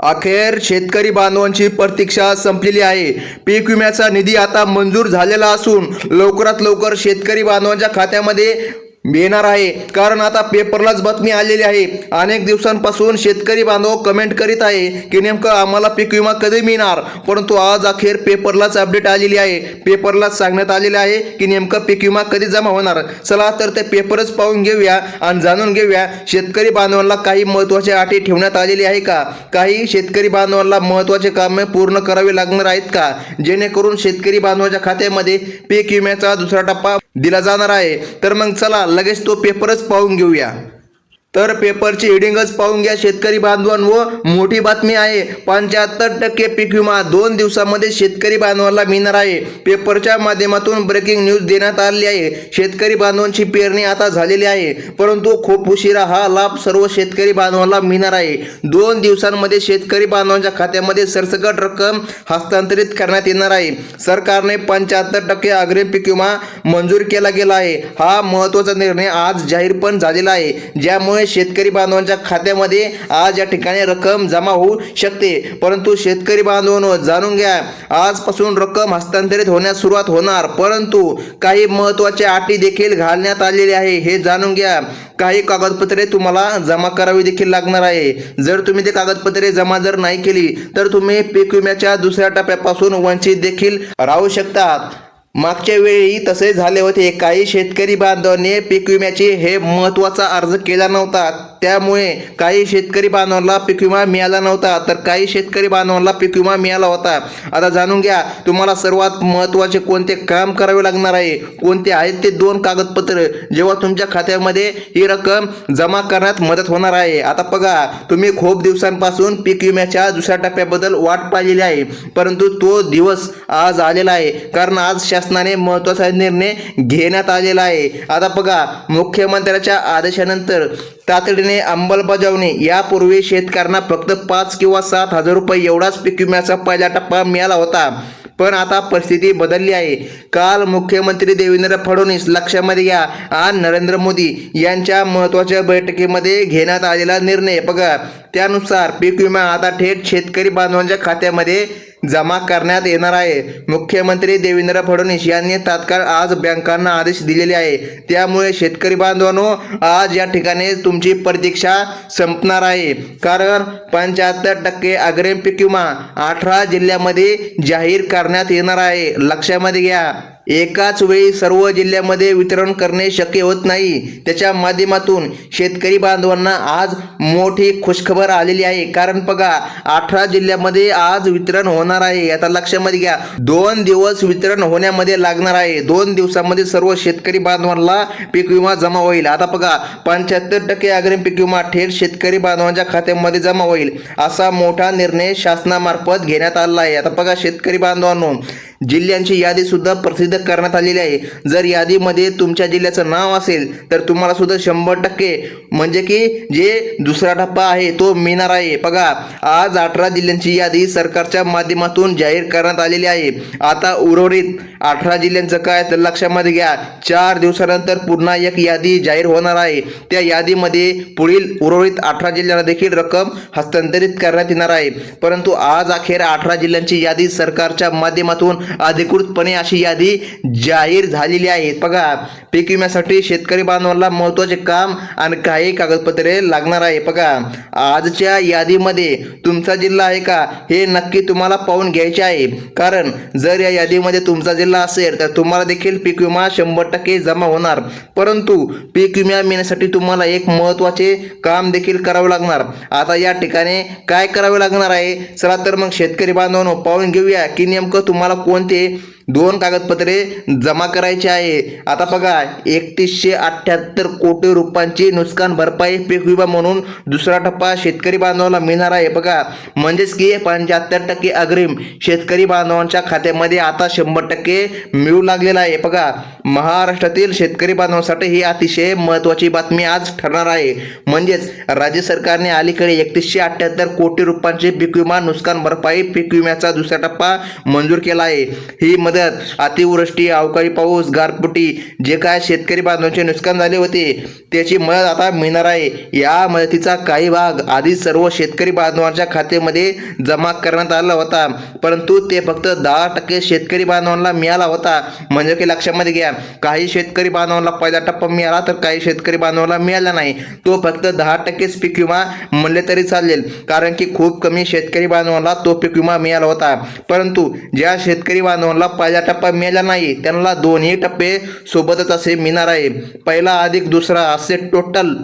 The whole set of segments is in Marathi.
अखेर शेतकरी बांधवांची प्रतीक्षा संपलेली आहे. पीक विम्याचा निधी आता मंजूर झालेला असून लवकरात लवकर शेतकरी बांधवांच्या खात्यामध्ये येणार आहे. कारण आता पेपरलाच बातमी आलेली आहे. अनेक दिवसांपासून शेतकरी बांधव कमेंट करीत आहे की नेमकं आम्हाला पीक विमा कधी मिळणार? परंतु आज अखेर पेपरलाच अपडेट आलेली आहे. पेपरलाच सांगण्यात आलेले आहे की नेमकं पीक विमा कधी जमा होणार? चला तर ते पेपरच पाहून घेऊया आणि जाणून घेऊया शेतकरी बांधवांना काही महत्त्वाचे अटी ठेवण्यात आलेली आहे का? काही शेतकरी बांधवांना महत्त्वाचे कामे पूर्ण करावी लागणार आहेत का? जेणेकरून शेतकरी बांधवांच्या खात्यामध्ये पीक विम्याचा दुसरा टप्पा दिला जाणार आहे. तर मग चला लगेच तो पेपरच पाहून घेऊया. तर पेपरची हेडिंगच पाहून घ्या शेतकरी बांधवांवर मोठी बातमी आहे पंच्याहत्तर टक्के पीक विमा दोन दिवसामध्ये शेतकरी बांधवांना मिळणार आहे. पेपरच्या माध्यमातून ब्रेकिंग न्यूज देण्यात आली आहे. शेतकरी बांधवांची पेरणी आता झालेली आहे परंतु खूप उशिरा हा लाभ सर्व शेतकरी बांधवांना मिळणार आहे. दोन दिवसांमध्ये शेतकरी बांधवांच्या खात्यामध्ये सरसकट रक्कम हस्तांतरित करण्यात येणार आहे. सरकारने पंच्याहत्तर टक्के अग्रिम पीक विमा मंजूर केला गेला आहे. हा महत्त्वाचा निर्णय आज जाहीर पण झालेला आहे ज्यामुळे शेतकरी बांधवांच्या खात्यामध्ये आज या ठिकाणी रक्कम जमा होऊ शकते. परंतु शेतकरी बांधवांनो जाणून घ्या आजपासून रक्कम हस्तांतरित होण्यास सुरुवात होणार परंतु काही महत्त्वाच्या अटी देखील घालण्यात आलेले आहे हे जाणून घ्या. काही कागदपत्रे तुम्हाला जमा करावी देखील लागणार आहे. जर तुम्ही ते कागदपत्रे जमा जर नाही केली तर तुम्ही पीक विम्याच्या दुसऱ्या टप्प्यापासून वंचित देखील राहू शकतात. मागच्या वेळी तसे झाले होते. काही शेतकरी बांधवांनी पीक विम्याचे हे महत्त्वाचा अर्ज केला नव्हता. त्यामुळे काही शेतकरी बांधवांना पीक विमा मिळाला नव्हता. तर काही शेतकरी बांधवांना पीक विमा मिळाला होता. आता जाणून घ्या तुम्हाला सर्वात महत्त्वाचे कोणते काम करावे लागणार आहे? कोणते आहेत ते दोन कागदपत्र? जेव्हा तुमच्या खात्यामध्ये ही रक्कम जमा करण्यात मदत होणार आहे. आता बघा तुम्ही खूप दिवसांपासून पीक विम्याच्या दुसऱ्या टप्प्याबद्दल वाट पाहिलेली आहे. परंतु तो दिवस आज आलेला आहे. कारण आज शासनाने महत्त्वाचा निर्णय घेण्यात आलेला आहे. आता बघा मुख्यमंत्र्याच्या आदेशानंतर तातडीने अंमलबजावणी यापूर्वी शेतकऱ्यांना फक्त पाच किंवा सात हजार रुपये एवढाच पीक विम्याचा पहिला टप्पा मिळाला होता. पण आता परिस्थिती बदलली आहे. काल मुख्यमंत्री देवेंद्र फडणवीस लक्षामध्ये घ्या आणि नरेंद्र मोदी यांच्या महत्त्वाच्या बैठकीमध्ये घेण्यात आलेला निर्णय. बघा त्यानुसार पीक विमा आता थेट शेतकरी बांधवांच्या खात्यामध्ये जमा करण्यात येणार आहे. मुख्यमंत्री देवेंद्र फडणवीस यांनी तात्काळ आज बँकांना आदेश दिलेले आहे. त्यामुळे शेतकरी बांधवांनो आज या ठिकाणी तुमची प्रतीक्षा संपणार आहे. कारण पंच्याहत्तर टक्के अग्रिम पीक विमा अठरा जिल्ह्यामध्ये जाहीर करण्यात येणार आहे. लक्षामध्ये घ्या. एकाच वेळी सर्व जिल्ह्यामध्ये वितरण करणे शक्य होत नाही. त्याच्या माध्यमातून शेतकरी बांधवांना आज मोठी खुशखबर आलेली आहे. कारण बघा अठरा जिल्ह्यामध्ये आज वितरण होणार आहे. आता लक्षामध्ये घ्या दोन दिवस वितरण होण्यामध्ये लागणार आहे. दोन दिवसामध्ये सर्व शेतकरी बांधवांना पीक विमा जमा होईल. आता बघा पंच्याहत्तर टक्के अग्रिम पीक विमा थेट शेतकरी बांधवांच्या खात्यामध्ये जमा होईल असा मोठा निर्णय शासनामार्फत घेण्यात आला आहे. आता बघा शेतकरी बांधवांनो जिल्ह्यांची यादी सुद्धा प्रसिद्ध करण्यात आलेली आहे. जर यादीमध्ये तुमच्या जिल्ह्याचं नाव असेल तर तुम्हाला सुद्धा शंभर टक्के म्हणजे की जे दुसरा टप्पा आहे तो मिळणार आहे. बघा आज अठरा जिल्ह्यांची यादी सरकारच्या माध्यमातून जाहीर करण्यात आलेली आहे. आता उर्वरित अठरा जिल्ह्यांचं काय तर लक्षामध्ये घ्या चार दिवसानंतर पुन्हा एक यादी जाहीर होणार आहे. त्या यादीमध्ये पुढील उर्वरित अठरा जिल्ह्यांना देखील रक्कम हस्तांतरित करण्यात येणार आहे. परंतु आज अखेर अठरा जिल्ह्यांची यादी सरकारच्या माध्यमातून अधिकृतपणे अशी यादी जाहीर झालेली आहे. बघा पीक विम्यासाठी शेतकरी बांधवांना महत्त्वाचे काम आणि काही कागदपत्रे लागणार आहे. बघा आजच्या यादीमध्ये तुमचा जिल्हा आहे का? हे नक्की तुम्हाला पाहून घ्यायचे आहे. कारण जर या यादीमध्ये तुमचा जिल्हा असेल तर तुम्हाला देखील पीक विमा शंभर टक्के जमा होणार. परंतु पीक विमा मिळण्यासाठी तुम्हाला एक महत्त्वाचे काम देखील करावे लागणार. आता या ठिकाणी काय करावे लागणार आहे? चला तर मग शेतकरी बांधवांनो पाहून घेऊया की नेमकं तुम्हाला कोण कोणते दोन कागदपत्रे जमा करायची आहे. आता बघा एकतीसशे अठ्ठ्याहत्तर कोटी रुपयांची नुकसान भरपाई पीक विमा म्हणून दुसरा टप्पा शेतकरी बांधवांना मिळणार आहे. बघा म्हणजेच की पंच्याहत्तर टक्के अग्रिम शेतकरी बांधवांच्या खात्यामध्ये आता शंभर टक्के मिळू लागलेला आहे. बघा महाराष्ट्रातील शेतकरी बांधवांसाठी ही अतिशय महत्त्वाची बातमी आज ठरणार आहे. म्हणजेच राज्य सरकारने अलीकडे एकतीसशे अठ्ठ्याहत्तर कोटी रुपयांचे पीक विमा नुकसान भरपाई पीक विम्याचा दुसरा टप्पा मंजूर केला आहे. ही मदत मदत अतिवृष्टी अवकाळी पाऊस गारपुटी जे काय शेतकरी बांधवांचे नुकसान झाले होते त्याची मदत आता मिळणार आहे. या मदतीचा काही भाग आधी सर्व शेतकरी बांधवांच्या खात्यामध्ये जमा करण्यात आला होता. परंतु ते फक्त दहा टक्के शेतकरी बांधवांना मिळाला होता. म्हणजे की लक्षामध्ये घ्या काही शेतकरी बांधवांना पहिला टप्पा मिळाला तर काही शेतकरी बांधवांना मिळाला नाही. तो फक्त दहा टक्केच पीक विमा म्हणले तरी चालेल. कारण की खूप कमी शेतकरी बांधवांना तो पीक विमा मिळाला होता. परंतु ज्या शेतकरी बांधवांना पहिला टप्पा मिळाला नाही त्यांना दोन्ही टप्पे सोबतच असे मिळणार आहे. पहिला अधिक दुसरा असे टोटल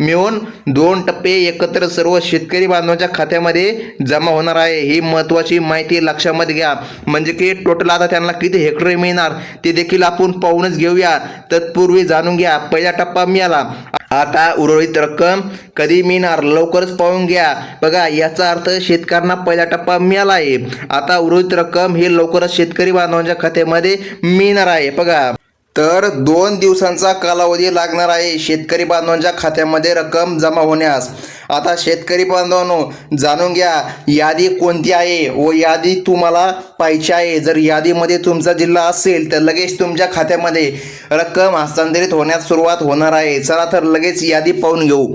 मिळून दोन टप्पे एकत्र सर्व शेतकरी बांधवांच्या खात्यामध्ये जमा होणार आहे. ही महत्त्वाची माहिती लक्षामध्ये घ्या. म्हणजे की टोटल आता त्यांना किती हेक्टर मिळणार ते देखील आपण पाहूनच घेऊया. तत्पूर्वी जाणून घ्या. पहिला टप्पा मिळाला आता उर्वरित रक्कम कधी मिळणार लवकरच पाहून घ्या. बघा याचा अर्थ शेतकऱ्यांना पहिला टप्पा मिळाला आहे. आता उर्वरित रक्कम ही लवकरच शेतकरी बांधवांच्या खात्यामध्ये मिळणार आहे. बघा. तर दोन दिवसांचा कालावधी लागणार आहे शेतकरी बांधवांच्या खात्यामध्ये रक्कम जमा होण्यास. आता शेतकरी बांधवांनो जाणून घ्या यादी कोणती आहे व यादी तुम्हाला पाहिजे आहे. जर यादीमध्ये तुमचा जिल्हा असेल तर लगेच तुमच्या खात्यामध्ये रक्कम हस्तांतरित होण्यास सुरुवात होणार आहे. चला तर लगेच यादी पाहून घेऊ.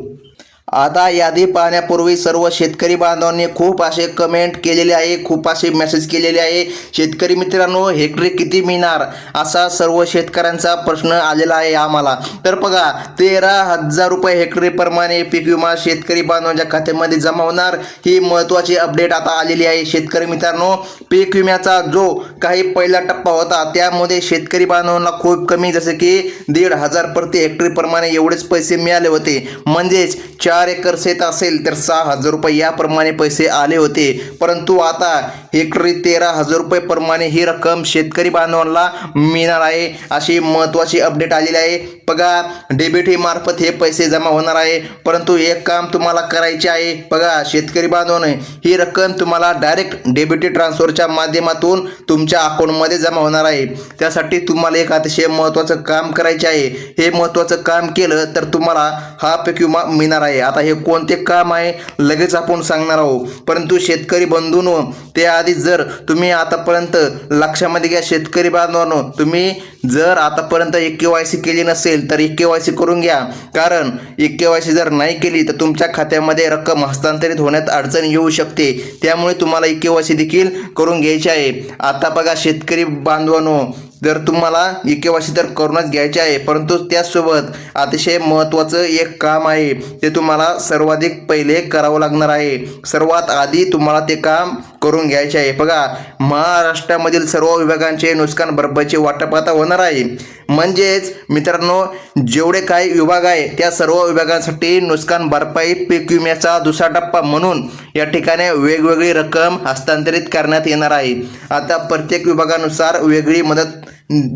आता यादी पाहण्यापूर्वी सर्व शेतकरी बांधवांनी खूप असे कमेंट केलेले आहे खूप असे मेसेज केलेले आहे. शेतकरी मित्रांनो हेक्टरी किती मिळणार असा सर्व शेतकऱ्यांचा प्रश्न आलेला आहे आम्हाला. तर बघा तेरा हजार रुपये हेक्टरीप्रमाणे पीक विमा शेतकरी बांधवांच्या खात्यामध्ये जमा होणार. ही महत्त्वाची अपडेट आता आलेली आहे. शेतकरी मित्रांनो पीक विम्याचा जो काही पहिला टप्पा होता त्यामध्ये शेतकरी बांधवांना खूप कमी जसे की दीड हजार प्रति हेक्टरीप्रमाणे एवढेच पैसे मिळाले होते. म्हणजेच चार चार एकर शेत असेल तर सहा हजार रुपये याप्रमाणे पैसे आले होते. परंतु आता हेक्टरी तेरा हजार रुपये प्रमाणे ही रक्कम शेतकरी बांधवांना मिळणार आहे अशी महत्त्वाची अपडेट आलेली आहे. बघा डेबिट मार्फत हे पैसे जमा होणार आहे. परंतु एक काम तुम्हाला करायचे आहे. बघा शेतकरी बांधवांनो ही रक्कम तुम्हाला डायरेक्ट डेबिटी ट्रान्सफरच्या माध्यमातून तुमच्या अकाउंटमध्ये जमा होणार आहे. त्यासाठी तुम्हाला एक अतिशय महत्त्वाचं काम करायचे आहे. हे महत्त्वाचं काम केलं तर तुम्हाला हा पीक विमा मिळणार आहे. आता हे कोणते काम आहे? लगेच आपण सांगणार आहोत. परंतु शेतकरी बंधूंनो त्याआधी जर तुम्ही आतापर्यंत लक्षामध्ये घ्या शेतकरी बांधवांनो तुम्ही जर आतापर्यंत एक के वाय सी केली नसेल तर ई के वाय सी करून घ्या. कारण ई के वाय सी जर नाही केली तर तुमच्या खात्यामध्ये रक्कम हस्तांतरित होण्यात अडचण येऊ शकते. त्यामुळे तुम्हाला ई के वाय सी देखील करून घ्यायची आहे. आता बघा शेतकरी बांधवांनो जर तुम्हाला ई के वाय सी तर करूनच घ्यायचे आहे परंतु त्याचसोबत अतिशय महत्त्वाचं एक काम आहे. ते तुम्हाला सर्वाधिक पहिले करावं लागणार आहे. सर्वात आधी तुम्हाला ते काम करून घ्यायचे आहे. बघा महाराष्ट्रामधील सर्व विभागांचे नुकसान भरपाईचे वाटप आता होणार आहे. म्हणजेच मित्रांनो जेवढे काही विभाग आहे त्या सर्व विभागांसाठी नुकसान भरपाई पीक विम्याचा दुसरा टप्पा म्हणून या ठिकाणी वेगवेगळी रक्कम हस्तांतरित करण्यात येणार आहे. आता प्रत्येक विभागानुसार वेगळी मदत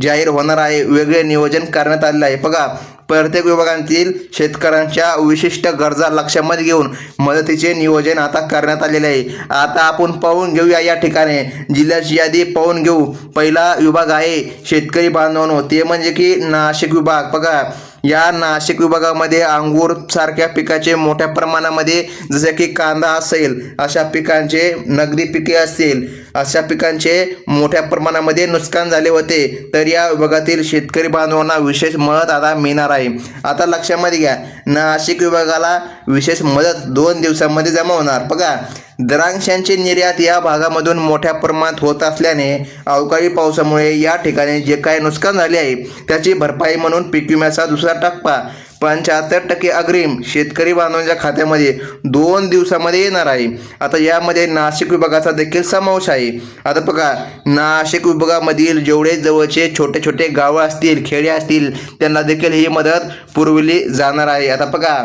जाहीर होणार आहे. वेगळे नियोजन करण्यात आलेलं आहे. बघा प्रत्येक विभागातील शेतकऱ्यांच्या विशिष्ट गरजा लक्षामध्ये घेऊन मदतीचे नियोजन आता करण्यात आलेले आहे. आता आपण पाहून घेऊया या ठिकाणी. जिल्ह्याची यादी पाहून घेऊ. पहिला विभाग आहे शेतकरी बांधवांनो. ते म्हणजे की नाशिक विभाग. बघा या नाशिक विभागामध्ये अंगूर सारख्या पिकाचे मोठ्या प्रमाणामध्ये जसे की कांदा असेल अशा पिकांचे नगदी पिके असतील. अशा पिकांचे मोठ्या प्रमाणामध्ये नुकसान झाले होते. तर या विभागातील शेतकरी बांधवांना विशेष मदत आता मिळणार आहे. आता लक्षामध्ये घ्या नाशिक विभागाला विशेष मदत दोन दिवसांमध्ये जमा होणार. बघा द्राक्षांची निर्यात या भागामधून मोठ्या प्रमाणात होत असल्याने अवकाळी पावसामुळे या ठिकाणी जे काही नुकसान झाले आहे त्याची भरपाई म्हणून पीक विम्याचा दुसरा टप्पा पंच्याहत्तर टक्के अग्रिम शेतकरी बांधवांच्या खात्यामध्ये दोन दिवसामध्ये येणार आहे. आता यामध्ये नाशिक विभागाचा देखील समावेश आहे. आता बघा नाशिक विभागामधील जेवढे जवळचे छोटे छोटे गावं असतील खेडे असतील त्यांना देखील ही मदत पुरवली जाणार आहे. आता बघा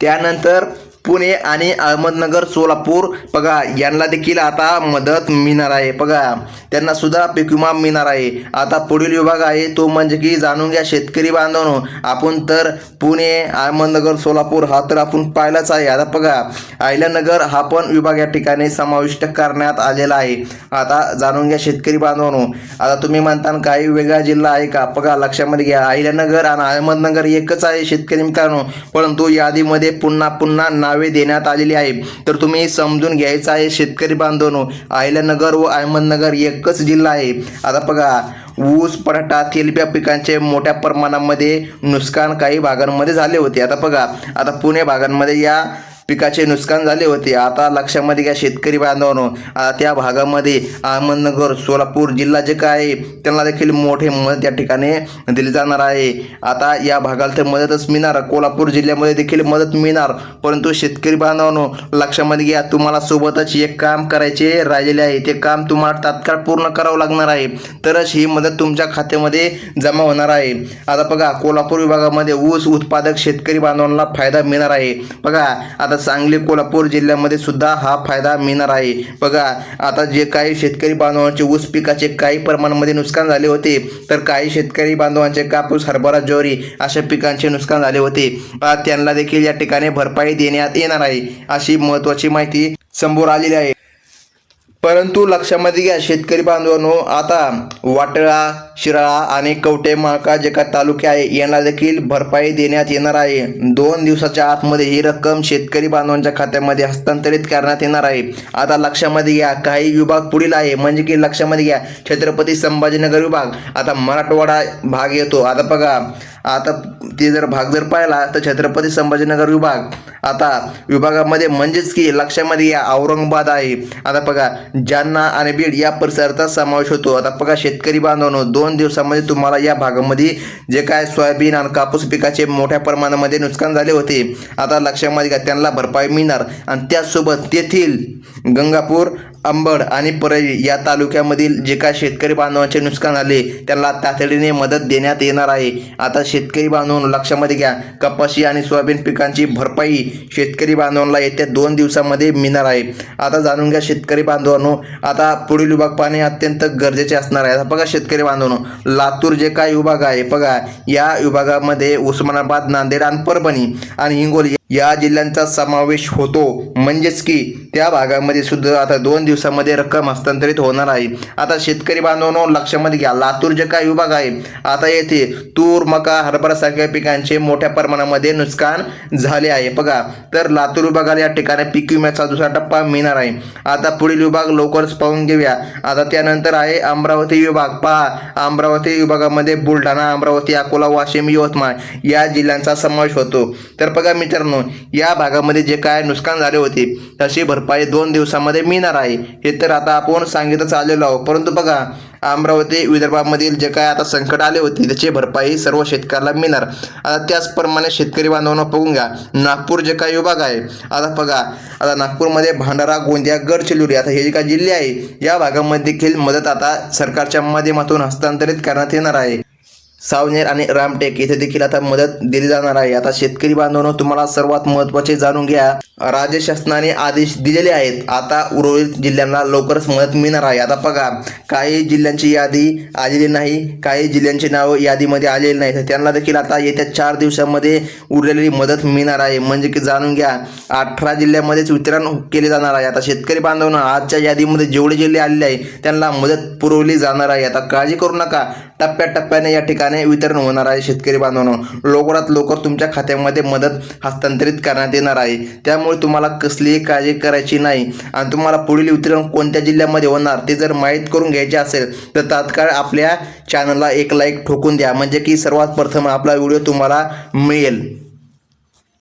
त्यानंतर पुणे आणि अहमदनगर सोलापूर. बघा यांना देखील आता मदत मिळणार आहे. बघा त्यांना सुद्धा पीक विमा मिळणार आहे. आता पुढील विभाग आहे तो म्हणजे की जाणून घ्या शेतकरी बांधवनो. आपण तर पुणे अहमदनगर सोलापूर हा तर आपण पाहिलाच आहे. आता बघा अहिल्यानगर हा पण विभाग या ठिकाणी समाविष्ट करण्यात आलेला आहे. आता जाणून घ्या शेतकरी बांधवांनो. आता तुम्ही म्हणता काही वेगळा जिल्हा आहे का? बघा लक्षामध्ये घ्या. अहिल्यानगर आणि अहमदनगर एकच आहे शेतकरी मित्रांनो. परंतु यादीमध्ये पुन्हा पुन्हा नावे देण्यात आलेली आहे. तर तुम्ही समजून घ्यायचं आहे शेतकरी बांधवनो. अहिल्यानगर व अहमदनगर एकच जिल्हा आहे. आता बघा ऊस पराठा तेलबिया पिकांचे मोठ्या प्रमाणामध्ये नुकसान काही भागांमध्ये झाले होते. आता बघा आता पुणे भागांमध्ये या पिकाचे नुकसान झाले होते. आता लक्षामध्ये घ्या शेतकरी बांधवांनो. त्या भागामध्ये अहमदनगर सोलापूर जिल्हा जे काय आहे त्यांना देखील मोठे मदत या ठिकाणी दिली जाणार आहे. आता या भागाला तर मदतच मिळणार. कोल्हापूर जिल्ह्यामध्ये देखील मदत मिळणार. परंतु शेतकरी बांधवांनो लक्षामध्ये घ्या तुम्हाला सोबतच एक काम करायचे राहिलेले आहे. ते काम तुम्हाला तात्काळ पूर्ण करावं लागणार आहे. तरच ही मदत तुमच्या खात्यामध्ये जमा होणार आहे. आता बघा कोल्हापूर विभागामध्ये ऊस उत्पादक शेतकरी बांधवांना फायदा मिळणार आहे. बघा आता सांगली कोल्हापूर जिल्ह्यामध्ये सुद्धा हा फायदा मिळणार आहे. बघा आता जे काही शेतकरी बांधवांचे ऊस पिकाचे काही प्रमाणामध्ये नुकसान झाले होते तर काही शेतकरी बांधवांचे कापूस हरभरा ज्वारी अशा पिकांचे नुकसान झाले होते. त्यांना देखील या ठिकाणी भरपाई देण्यात येणार आहे अशी महत्त्वाची माहिती समोर आलेली आहे. परंतु लक्षामध्ये घ्या शेतकरी बांधवांनो आता वाटळा शिराळा आणि कवटे माका जे काही तालुके आहे यांना देखील भरपाई देण्यात येणार आहे. दोन दिवसाच्या आतमध्ये ही रक्कम शेतकरी बांधवांच्या खात्यामध्ये हस्तांतरित करण्यात येणार आहे. आता लक्षामध्ये घ्या काही विभाग पुढील आहे म्हणजे की लक्षामध्ये घ्या छत्रपती संभाजीनगर विभाग. आता मराठवाडा भाग येतो. आता बघा आता ते जर भाग जर पाहिला तर छत्रपती संभाजीनगर विभाग आता विभागामध्ये म्हणजेच की लक्षामध्ये या औरंगाबाद आहे. आता बघा जालना आणि बीड या परिसराचा समावेश होतो. आता बघा शेतकरी बांधवांनो दोन दिवसामध्ये तुम्हाला या भागामध्ये जे काय सोयाबीन आणि कापूस पिकाचे मोठ्या प्रमाणामध्ये नुकसान झाले होते आता लक्षामध्ये घ्या त्यांना भरपाई मिळणार. आणि त्याचसोबत तेथील गंगापूर अंबड आणि परळी या तालुक्यामधील जे काय शेतकरी बांधवांचे नुकसान आले त्यांना तातडीने मदत देण्यात येणार आहे. आता शेतकरी बांधव लक्षामध्ये घ्या कपाशी आणि सोयाबीन पिकांची भरपाई शेतकरी बांधवांना येत्या दोन दिवसामध्ये मिळणार आहे. आता जाणून घ्या शेतकरी बांधवांनो आता पुढील विभाग पाहणे अत्यंत गरजेचे असणार आहे. आता बघा शेतकरी बांधवांनो लातूर जे काय विभाग आहे बघा या विभागामध्ये उस्मानाबाद नांदेड आणि परभणी आणि हिंगोली या जिल्ह्यांचा समावेश होतो. म्हणजेच की त्या भागामध्ये सुद्धा आता दोन दिवसामध्ये रक्कम हस्तांतरित होणार आहे. आता शेतकरी बांधवांनो लक्षामध्ये घ्या लातूर जे काही विभाग आहे आता येथे तूर मका हरभरा सारख्या पिकांचे मोठ्या प्रमाणामध्ये नुकसान झाले आहे. बघा तर लातूर विभागाला या ठिकाणी पीक विम्याचा दुसरा टप्पा मिळणार आहे. आता पुढील विभाग लवकरच पाहून घेऊया. आता त्यानंतर आहे अमरावती विभाग. पहा अमरावती विभागामध्ये बुलढाणा अमरावती अकोला वाशिम यवतमाळ या जिल्ह्यांचा समावेश होतो. तर बघा मित्रांनो या भागामध्ये जे काय नुकसान झाले होते तशी भरपाई दोन दिवसामध्ये मिळणार आहे. हे तर आता आपण सांगितच आलेलो आहोत. परंतु बघा अमरावती विदर्भामधील जे काय आता संकट आले होते त्याची भरपाई सर्व शेतकऱ्याला मिळणार. आता त्याचप्रमाणे शेतकरी बांधवांना बघून घ्या. नागपूर जे काही विभाग आहे आता बघा आता नागपूरमध्ये भांडारा गोंदिया गडचिरोली आता हे जे काही जिल्हे आहे या भागामध्ये देखील मदत आता सरकारच्या माध्यमातून हस्तांतरित करण्यात येणार आहे. सावनेर आणि रामटेक येथे देखील आता मदत दिली जाणार आहे. आता शेतकरी बांधवांनो तुम्हाला सर्वात महत्त्वाचे जाणून घ्या. राज्य शासनाने आदेश दिलेले आहेत. आता उर्वरित जिल्ह्यांना लवकरच मदत मिळणार आहे. आता बघा काही जिल्ह्यांची यादी आलेली नाही काही जिल्ह्यांची नावं यादीमध्ये आलेली नाही तर त्यांना देखील आता येत्या चार दिवसामध्ये उरलेली मदत मिळणार आहे. म्हणजे की जाणून घ्या अठरा जिल्ह्यामध्येच वितरण केले जाणार आहे. आता शेतकरी बांधवांना आजच्या यादीमध्ये जेवढे जिल्हे आलेले आहे त्यांना मदत पुरवली जाणार आहे. आता काळजी करू नका. टप्प्याटप्प्याने या ठिकाणी वितरण होणार आहे शेतकरी बांधवांनो. लवकरात लवकर तुमच्या खात्यामध्ये मदत हस्तांतरित करण्यात येणार आहे. त्यामुळे तुम्हाला कसलीही काळजी करायची नाही. आणि तुम्हाला पुढील वितरण कोणत्या जिल्ह्यामध्ये होणार ते जर माहीत करून घ्यायचे असेल तर तात्काळ आपल्या चॅनलला एक लाईक ठोकून द्या. म्हणजे की सर्वात प्रथम आपला व्हिडिओ तुम्हाला मिळेल.